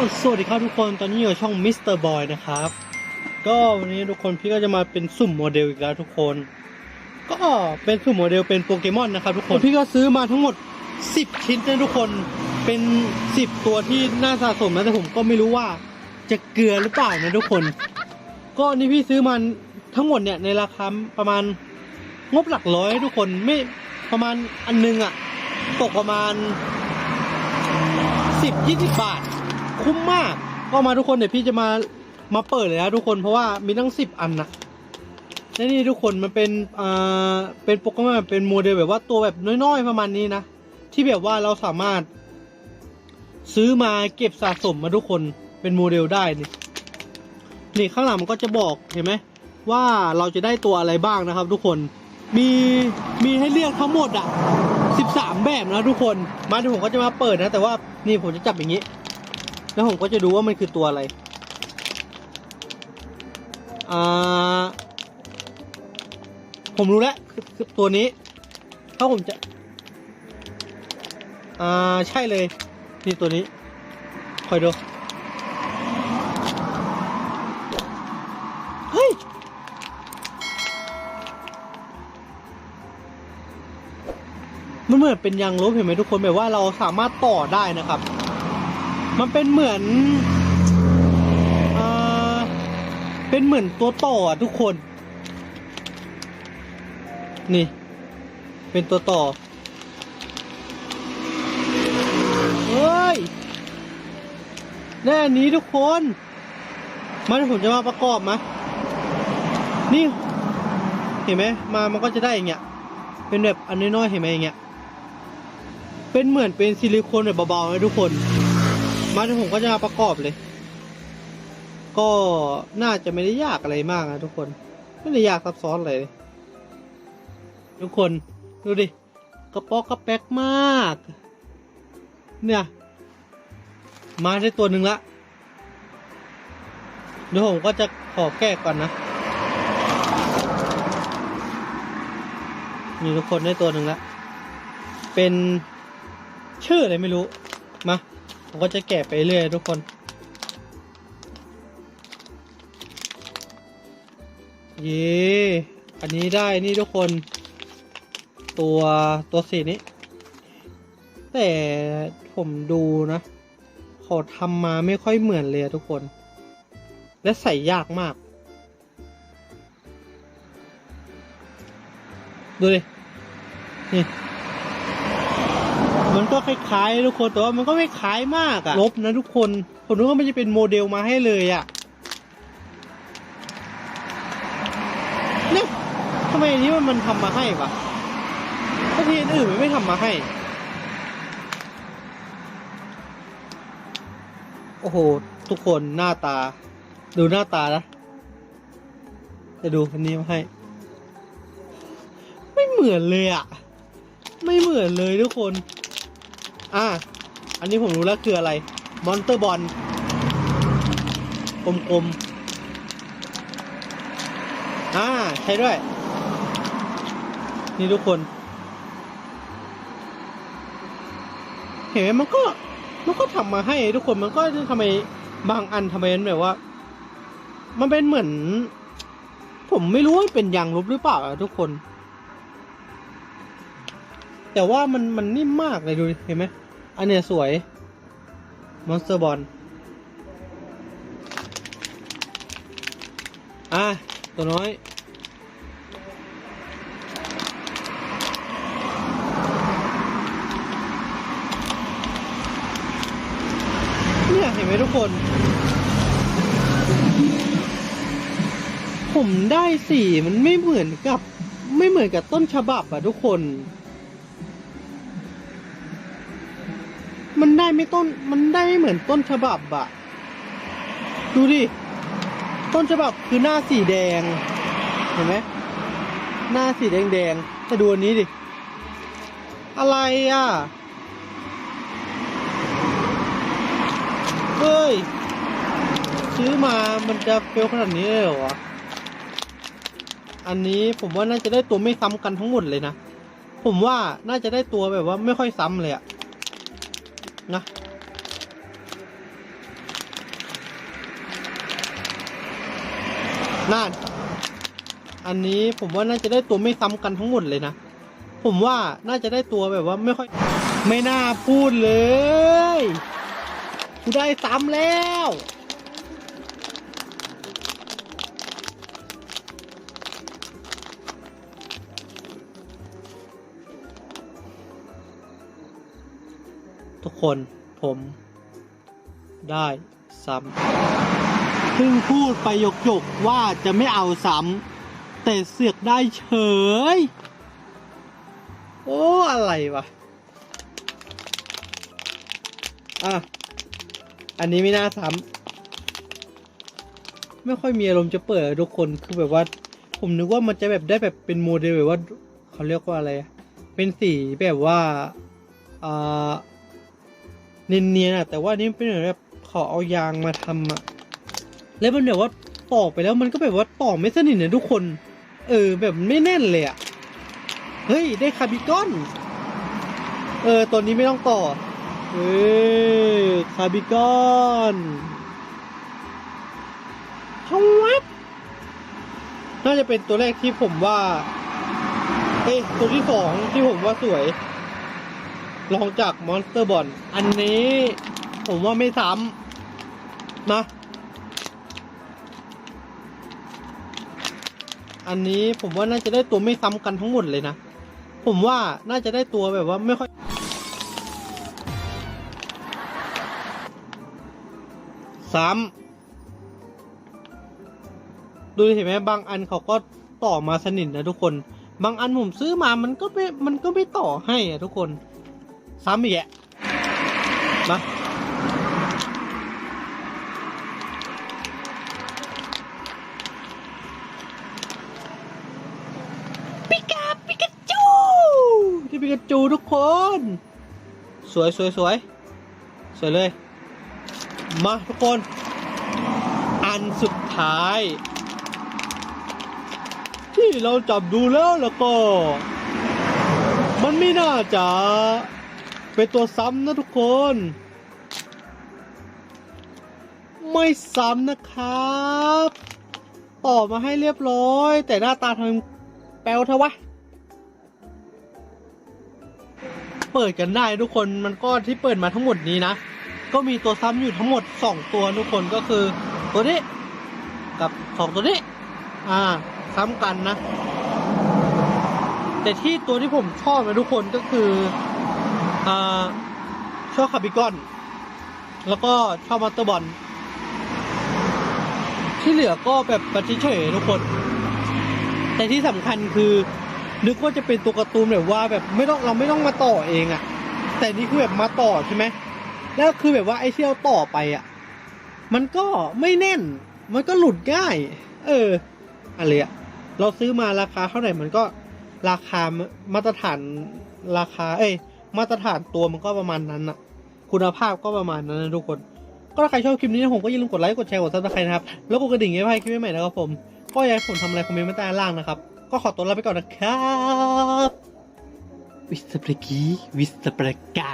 สวัสดีครับทุกคนตอนนี้อยู่ช่องมิสเตอร์บอยนะครับ ก็วันนี้ทุกคนพี่ก็จะมาเป็นสุ่มโมเดลอีกแล้วทุกคน ก็เป็นสุ่มโมเดลเป็นโปเกมอนนะครับทุกคนพี่ก็ซื้อมาทั้งหมด 10 ชิ้นนะทุกคนเป็น 10 ตัวที่น่าสะสมนะแต่ผมก็ไม่รู้ว่าจะเกลือหรือเปล่านะทุกคน ก็นี่พี่ซื้อมาทั้งหมดเนี่ยในราคาประมาณงบหลักร้อยทุกคนไม่ประมาณอันนึงอะตกประมาณสิบยี่สิบบาท คุ้มมาก ก็มาทุกคนเดี๋ยวพี่จะมามาเปิดเลยนะทุกคนเพราะว่ามีตั้งสิบอันนะและนี่ทุกคนมันเป็นอ่าเป็นโปเกมอนเป็นโมเดลแบบว่าตัวแบบน้อยๆประมาณนี้นะที่แบบว่าเราสามารถ ซื้อมาเก็บสะสมมาทุกคนเป็นโมเดลได้นี่นี่ข้างหลังมันก็จะบอกเห็นไหมว่าเราจะได้ตัวอะไรบ้างนะครับ ทุกคนมีมีให้เลือกทั้งหมดอะสิบสามแบบนะทุกคน มาเดี๋ยวผมก็จะมาเปิดนะ แต่ว่านี่ผมจะจับอย่างนี้ แล้วผมก็จะดูว่ามันคือตัวอะไร อ่า ผมรู้แล้วคือคอตัวนี้ ถ้าผมจะ อ่า ใช่เลย นี่ตัวนี้ คอยดู เฮ้ย มันเหมือนเป็นยางลบเห็นไหมทุกคนแบบว่าเราสามารถต่อได้นะครับ มันเป็นเหมือนอ่าเป็นเหมือนตัวต่ออะทุกคน นี่ เป็นตัวต่อเฮ้ยแน่นี้ทุกคนมาเดี๋ยวผมจะมาประกอบมะนี่ เห็นไหมมามันก็จะได้อย่างเงี้ย เป็นแบบอันน้อยๆเห็นไหมอย่างเงี้ย เป็นเหมือนเป็นซิลิโคนแบบเบาๆนะทุกคน มาที่ผมก็จะมาประกอบเลย ก็น่าจะไม่ได้ยากอะไรมากนะทุกคน ไม่ได้ยากซับซ้อนเลย ทุกคนดูดิกระป๋อกกระแป๊กมาก เนี่ย มาได้ตัวหนึ่งละเดี๋ยวผมก็จะขอแก้ก่อนนะนี่ทุกคนได้ตัวหนึ่งล้วเป็นชื่ออะไรไม่รู้ มา ผมก็จะแกะไปเรื่อยทุกคน เย่อันนี้ได้นี่ทุกคน ตัวตัวสีนี้ แต่ผมดูนะเขาทำมาไม่ค่อยเหมือนเลยทุกคน และใส่ยากมาก ดูดินี่ มันก็คล้ายๆทุกคนแต่ว่ามันก็ไม่คล้ายมากอะลบนะทุกคน ผมนึกว่ามันจะเป็นโมเดลมาให้เลยอะเนี่ยทำไมอันนี้มันมันทำมาให้ปะถ้าทีอื่นมันไม่ทำมาให้ โอ้โห ทุกคนหน้าตา ดูหน้าตานะจะดูอันนี้มาให้ ไม่เหมือนเลยอะไม่เหมือนเลยทุกคน อะอันนี้ผมรู้แล้วคืออะไร มอนเตอร์บอลกลมๆ อ่า ใช่ด้วย นี่ทุกคน เห็นไหมมันก็ มันก็ทำมาให้ทุกคนมันก็ทำไมบางอันทำไมมันแบบว่า มันเป็นเหมือน ผมไม่รู้ว่าเป็นยางลบหรือเปล่าทุกคน แต่ว่ามันมันนิ่มมากเลยดูเห็นไหม อันเนี้ยสวย มอนสเตอร์บอล อะ ตัวน้อย เนี่ย เห็นไหมทุกคน ผมได้สีมันไม่เหมือนกับ ไม่เหมือนกับต้นฉบับอะทุกคน มันได้ไม่ต้น มันได้ไม่เหมือนต้นฉบับอะดูดิ ต้นฉบับคือหน้าสีแดง เห็นไหมหน้าสีแดงแดงแต่ดูอันนี้ดิ อะไรอะเฮ้ย ซื้อมามันจะเฟลขนาดนี้เลยเหรอวะอันนี้ผมว่าน่าจะได้ตัวไม่ซ้ำกันทั้งหมดเลยนะ ผมว่าน่าจะได้ตัวแบบว่าไม่ค่อยซ้ำเลยอะ นะนั่น อันนี้ผมว่าน่าจะได้ตัวไม่ซ้ำกันทั้งหมดเลยนะ ผมว่าน่าจะได้ตัวแบบว่าไม่ค่อย ไม่น่าพูดเลยได้ซ้ำแล้ว ทุกคนผมได้ซ้ำเพิ่งพูดไปหยกๆว่าจะไม่เอาซ้ำแต่เสือกได้เฉย โอ้ อะไรวะ อะ อันนี้ไม่น่าซ้ำไม่ค่อยมีอารมณ์จะเปิดทุกคนคือแบบว่า ผมนึกว่ามันจะแบบได้แบบเป็นโมเดลแบบว่า เขาเรียกว่าอะไร เป็นสีแบบว่า อ่า เนียนๆอะแต่ว่านี่เป็นเหมือนแบบขาเอายางมาทำอะแล้วมันแบบว่าต่อไปแล้วมันก็แบบว่าต่อไม่สนิทนะทุกคน เออ แบบไม่แน่นเลยอะเฮ้ย ได้คาร์บิกอน เออตัวนี้ไม่ต้องต่อเฮ้ยคาร์บิกอนชวับน่าจะเป็นตัวแรกที่ผมว่าเอ้ยตัวที่สองที่ผมว่าสวย ลองจากมอนสเตอร์บอลอันนี้ผมว่าไม่ซ้ำนะ อันนี้ผมว่าน่าจะได้ตัวไม่ซ้ำกันทั้งหมดเลยนะ ผมว่าน่าจะได้ตัวแบบว่าไม่ค่อย ซ้ำ ดูเห็นไหมบางอันเขาก็ต่อมาสนิทนะทุกคน บางอันผมซื้อมามันก็ไม่ มันก็ไม่ต่อให้อะทุกคน ซ้ำอีกแกมาปิกาปิกาจูที่ปิกาจูทุกคน สวยสวยสวยสวยเลย มาทุกคน อันสุดท้าย ที่เราจับดูแล้วแล้วก็ มันไม่น่าจะ เป็นตัวซ้ำนะทุกคน ไม่ซ้ำนะครับ ต่อมาให้เรียบร้อย แต่หน้าตาทำแปลวเทวะ เปิดกันได้ทุกคนมันก็ที่เปิดมาทั้งหมดนี้นะ ก็มีตัวซ้ำอยู่ทั้งหมด 2 ตัวทุกคนก็คือ ตัวนี้ กับสองตัวนี้ อ่า ซ้ำกันนะ แต่ที่ตัวที่ผมชอบนะทุกคนก็คือ ชอบคาร์บิกอน แล้วก็ชอบมัตเตอร์บอลที่เหลือก็แบบปฏิเฉยทุกคน แต่ที่สำคัญคือนึกว่าจะเป็นตัวการ์ตูนแบบว่าแบบไม่ต้องเราไม่ต้องมาต่อเองอะแต่นี่คือแบบมาต่อใช่ไหมแล้วคือแบบว่าไอ้ที่เราต่อไปอะ มันก็ไม่แน่น มันก็หลุดง่าย เอออะไรอะเราซื้อมาราคาเท่าไหร่มันก็ราคามาตรฐานราคา เอ้ย มาตรฐานตัวมันก็ประมาณนั้นอะคุณภาพก็ประมาณนั้นนะทุกคน ก็ถ้าใครชอบคลิปนี้นะผมก็อย่าลืมกดไลค์กดแชร์กดซับสไครต์นะครับ แล้วกดกระดิ่งให้คลิปใหม่ๆนะครับผม ก็อยากให้ผมทำอะไรคอมเมนต์ไว้ใต้ล่างนะครับ ก็ขอตัวลาไปก่อนนะครับวิสเปรกีวิสเปรกา